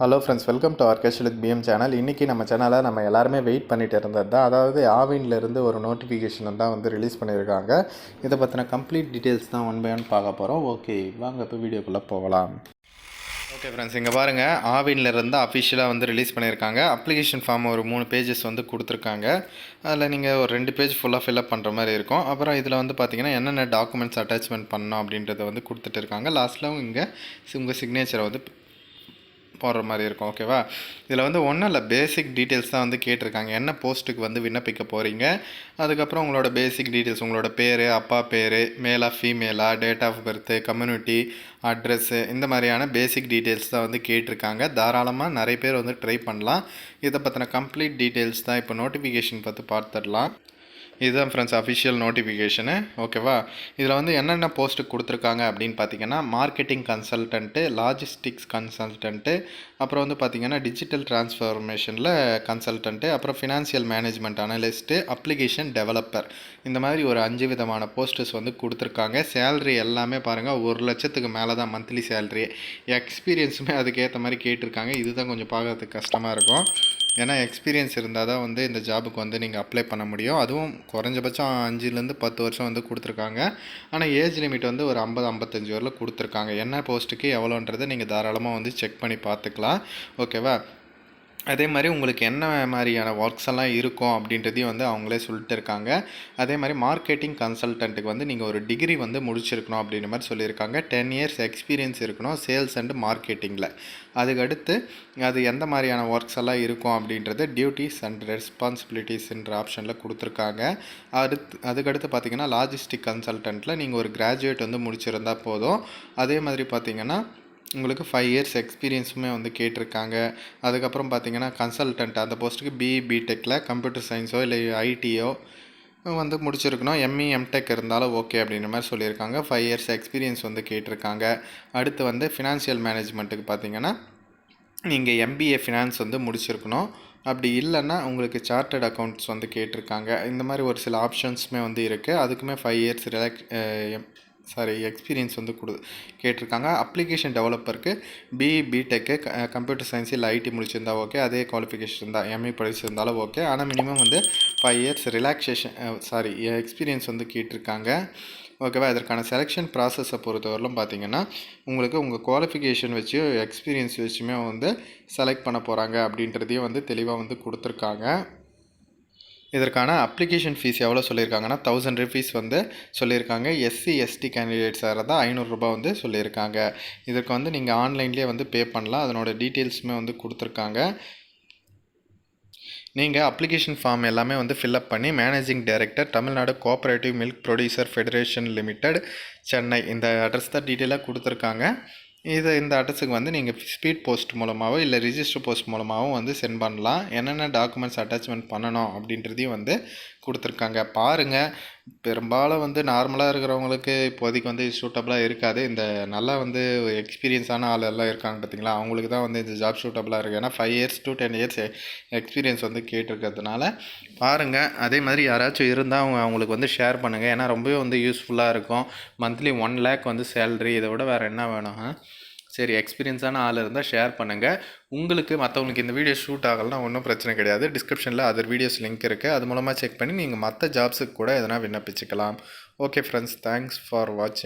Hello friends welcome to ஆர்கெஸ்ட் with PM channel இன்றைக்கி நம்ம சேனலில் நம்ம எல்லாருமே வெயிட் பண்ணிகிட்டு இருந்தது தான். அதாவது ஆவின்லேருந்து ஒரு நோட்டிஃபிகேஷன் தான் வந்து ரிலீஸ் பண்ணியிருக்காங்க. இதை பற்றின கம்ப்ளீட் டீட்டெயில்ஸ் தான் ஒன் பை ஒன் பார்க்க போகிறோம் ஓகே வாங்க இப்போ வீடியோக்குள்ளே போகலாம். ஓகே ஃப்ரெண்ட்ஸ் இங்கே பாருங்கள் ஆவின்லேருந்து அஃபிஷியலாக வந்து ரிலீஸ் பண்ணியிருக்காங்க. அப்ளிகேஷன் ஃபார்ம் ஒரு மூணு பேஜஸ் வந்து கொடுத்துருக்காங்க. அதில் நீங்கள் ஒரு ரெண்டு பேஜ் ஃபுல்லாக ஃபில்அப் பண்ணுற மாதிரி இருக்கும். அப்புறம் இதில் வந்து பார்த்தீங்கன்னா என்னென்ன டாக்குமெண்ட்ஸ் அட்டாச்மெண்ட் பண்ணோம் அப்படின்றத வந்து கொடுத்துட்டு இருக்காங்க. லாஸ்ட்டில் இங்கே உங்கள் சிக்னேச்சரை வந்து போடுற மாதிரி இருக்கும். ஓகேவா? இதில் வந்து ஒன்றும் இல்லை. பேசிக் டீட்டெயில்ஸ் தான் வந்து கேட்டிருக்காங்க. என்ன போஸ்ட்டுக்கு வந்து விண்ணப்பிக்க போகிறீங்க அதுக்கப்புறம் உங்களோட பேசிக் டீட்டெயில்ஸ் உங்களோட பேர் அப்பா பேர் மேலா ஃபீமேலா date of birth community address இந்த மாதிரியான பேசிக் டீட்டெயில்ஸ் தான் வந்து கேட்டிருக்காங்க. தாராளமாக நிறைய பேர் வந்து ட்ரை பண்ணலாம். இதை பற்றின கம்ப்ளீட் டீட்டெயில்ஸ் தான் இப்போ நோட்டிஃபிகேஷன் பார்த்து பார்த்துடலாம். இதுதான் ஃப்ரெண்ட்ஸ் அஃபிஷியல் நோட்டிஃபிகேஷனு ஓகேவா இதில் வந்து என்னென்ன போஸ்ட்டு கொடுத்துருக்காங்க அப்படின்னு பார்த்தீங்கன்னா மார்க்கெட்டிங் கன்சல்டன்ட்டு லாஜிஸ்டிக்ஸ் கன்சல்டன்ட்டு அப்புறம் வந்து பார்த்தீங்கன்னா டிஜிட்டல் டிரான்ஸ்ஃபர்மேஷனில் கன்சல்டன்ட்டு அப்புறம் financial management analyst application developer இந்த மாதிரி ஒரு அஞ்சு விதமான போஸ்டர்ஸ் வந்து கொடுத்துருக்காங்க. சேல்ரி எல்லாமே பாருங்கள் ஒரு லட்சத்துக்கு மேலே தான் மந்த்லி சேல்ரி எக்ஸ்பீரியன்ஸுமே அதுக்கேற்ற மாதிரி கேட்டிருக்காங்க. இதுதான் கொஞ்சம் பார்க்கறதுக்கு கஷ்டமாக இருக்கும். ஏன்னா எக்ஸ்பீரியன்ஸ் இருந்தால் தான் வந்து இந்த ஜாபுக்கு வந்து நீங்கள் அப்ளை பண்ண முடியும். அதுவும் குறைஞ்சபட்சம் அஞ்சுலேருந்து பத்து வருஷம் வந்து கொடுத்துருக்காங்க. ஆனால் ஏஜ் லிமிட் வந்து ஒரு ஐம்பது ஐம்பத்தஞ்சு வரல கொடுத்துருக்காங்க. என்ன போஸ்ட்டுக்கு எவ்வளோன்றதை நீங்கள் தாராளமாக வந்து செக் பண்ணி பார்த்துக்கலாம். ஓகேவா அதே மாதிரி உங்களுக்கு என்ன மாதிரியான ஒர்க்ஸ் எல்லாம் இருக்கும் அப்படின்றதையும் வந்து அவங்களே சொல்லிட்டு இருக்காங்க. அதே மாதிரி மார்க்கெட்டிங் கன்சல்டண்ட்டுக்கு வந்து நீங்கள் ஒரு டிகிரி வந்து முடிச்சிருக்கணும் அப்படின்ற மாதிரி சொல்லியிருக்காங்க. டென் இயர்ஸ் எக்ஸ்பீரியன்ஸ் இருக்கணும் சேல்ஸ் அண்டு மார்க்கெட்டிங்கில் அதுக்கடுத்து அது எந்த மாதிரியான ஒர்க்ஸ் எல்லாம் இருக்கும் அப்படின்றது டியூட்டிஸ் அண்ட் ரெஸ்பான்சிபிலிட்டிஸ்ன்ற ஆப்ஷனில் கொடுத்துருக்காங்க. அடுத்து அதுக்கடுத்து பார்த்தீங்கன்னா லாஜிஸ்டிக் கன்சல்டண்ட்டில் நீங்கள் ஒரு கிராஜுவேட் வந்து முடிச்சிருந்தா போதும். அதே மாதிரி பார்த்தீங்கன்னா உங்களுக்கு ஃபைவ் இயர்ஸ் எக்ஸ்பீரியன்ஸுமே வந்து கேட்டிருக்காங்க. அதுக்கப்புறம் பார்த்தீங்கன்னா கன்சல்டன்ட் அந்த போஸ்ட்டுக்கு பிஇ பிடெக்கில் கம்ப்யூட்டர் சயின்ஸோ இல்லை ஐடியோ வந்து முடிச்சிருக்கணும். எம்இ எம்டெக் இருந்தாலும் ஓகே அப்படின்ற மாதிரி சொல்லியிருக்காங்க. ஃபைவ் இயர்ஸ் எக்ஸ்பீரியன்ஸ் வந்து கேட்டிருக்காங்க. அடுத்து வந்து ஃபினான்ஷியல் மேனேஜ்மெண்ட்டுக்கு பார்த்தீங்கன்னா நீங்கள் எம்பிஏ ஃபினான்ஸ் வந்து முடிச்சிருக்கணும். அப்படி இல்லைன்னா உங்களுக்கு சார்ட்டட் அக்கௌண்ட்ஸ் வந்து கேட்டிருக்காங்க. இந்த மாதிரி ஒரு சில ஆப்ஷன்ஸுமே வந்து இருக்குது அதுக்குமே five years relax sorry experience வந்து கொடு கேட்டிருக்காங்க. Application டெவலப்பருக்கு B B Tech computer science இல்லை ஐடி முடிச்சிருந்தா ஓகே அதே குவாலிஃபிகேஷன் இருந்தால் எம்ஏ படிச்சிருந்தாலும் ஓகே ஆனால் மினிமம் வந்து five years relaxation sorry experience வந்து கேட்டிருக்காங்க. ஓகேவா இதற்கான செலெக்ஷன் ப்ராசஸை பொறுத்தவரையிலும் பார்த்தீங்கன்னா உங்களுக்கு உங்கள் குவாலிஃபிகேஷன் வச்சு எக்ஸ்பீரியன்ஸ் வச்சுமே வந்து செலக்ட் பண்ண போகிறாங்க அப்படின்றதையும் வந்து தெளிவாக வந்து கொடுத்துருக்காங்க. இதற்கான அப்ளிகேஷன் ஃபீஸ் எவ்வளோ சொல்லியிருக்காங்கன்னா தௌசண்ட் ருபீஸ் வந்து சொல்லியிருக்காங்க. எஸ்சி எஸ்டி கேண்டிடேட்ஸாக இருந்தால் ஐநூறுரூபா வந்து சொல்லியிருக்காங்க. இதற்கு வந்து நீங்கள் ஆன்லைன்லேயே வந்து பே பண்ணலாம். அதனோட டீட்டெயில்ஸுமே வந்து கொடுத்துருக்காங்க. நீங்கள் அப்ளிகேஷன் ஃபார்ம் எல்லாமே வந்து ஃபில்அப் பண்ணி managing director Tamil Nadu cooperative milk producer federation limited Chennai. இந்த அட்ரஸ் தான் டீட்டெயிலாக கொடுத்துருக்காங்க. இது இந்த அட்ரஸுக்கு வந்து நீங்கள் ஸ்பீட் போஸ்ட் மூலமாகவோ இல்லை ரிஜிஸ்டர் போஸ்ட் மூலமாகவும் வந்து சென்ட் பண்ணலாம். என்னென்ன டாக்குமெண்ட்ஸ் அட்டாச்மெண்ட் பண்ணணும் அப்படின்றதையும் வந்து கொடுத்துருக்காங்க. பாருங்கள் பெரும்பாலும் வந்து நார்மலாக இருக்கிறவங்களுக்கு இப்போதைக்கு வந்து சூட்டபுளாக இருக்காது. இந்த நல்லா வந்து எக்ஸ்பீரியன்ஸான ஆள் எல்லாம் இருக்காங்க பார்த்தீங்களா அவங்களுக்கு தான் வந்து இந்த ஜாப் சூட்டபுளாக இருக்குது ஏன்னா five years to ten years experience வந்து கேட்டிருக்கிறதுனால பாருங்கள் அதே மாதிரி யாராச்சும் இருந்தால் அவங்க அவங்களுக்கு வந்து ஷேர் பண்ணுங்கள் ஏன்னா ரொம்பவே வந்து யூஸ்ஃபுல்லாக இருக்கும். மந்த்லி ஒன் லேக் வந்து சேல்ரி இதை விட வேறு என்ன வேணும் சரி எக்ஸ்பீரியன்ஸான ஆள் இருந்தால் ஷேர் பண்ணுங்கள் உங்களுக்கு மற்றவங்களுக்கு இந்த வீடியோ ஷூட் ஆகலைன்னா ஒன்றும் பிரச்சனை கிடையாது. டிஸ்கிரிப்ஷனில் அதர் வீடியோஸ் லிங்க் இருக்குது அது மூலமாக செக் பண்ணி நீங்கள் மற்ற ஜாப்ஸுக்கு கூட எதனா விண்ணப்பிச்சுக்கலாம். ஓகே ஃப்ரெண்ட்ஸ் தேங்க்ஸ் ஃபார் வாட்சிங்